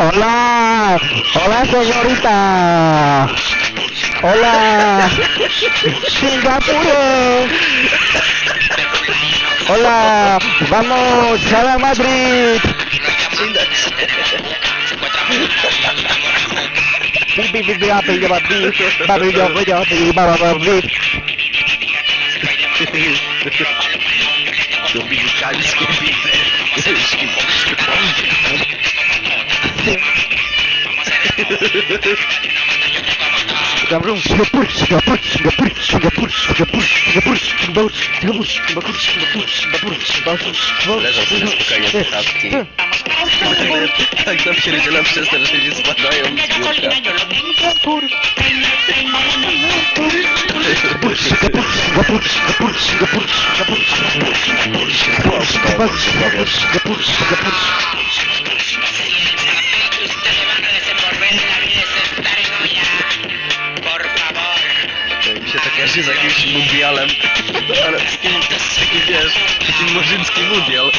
Hola, hola señorita. Hola, Singapur. Hola, vamos a Madrid. Bi, bi, bi, bi, bi, bi, bi, bi, bi, bi, bi, bi, bi, bi. Dominikańskie widzę. Singapur, Singapur, Singapur, Singapur, Singapur, Singapur, Singapur, Singapur, Singapur, Singapur, Singapur, Singapur, Singapur, Leżą sobie spokojnie statki. Tak zapierdziela przez to, że nie spadają z biurka. Singapur, Singapur, Singapur, Singapur, kojarzy z jakimś mundialem arabskim, taki wiesz, taki murzynski mundial.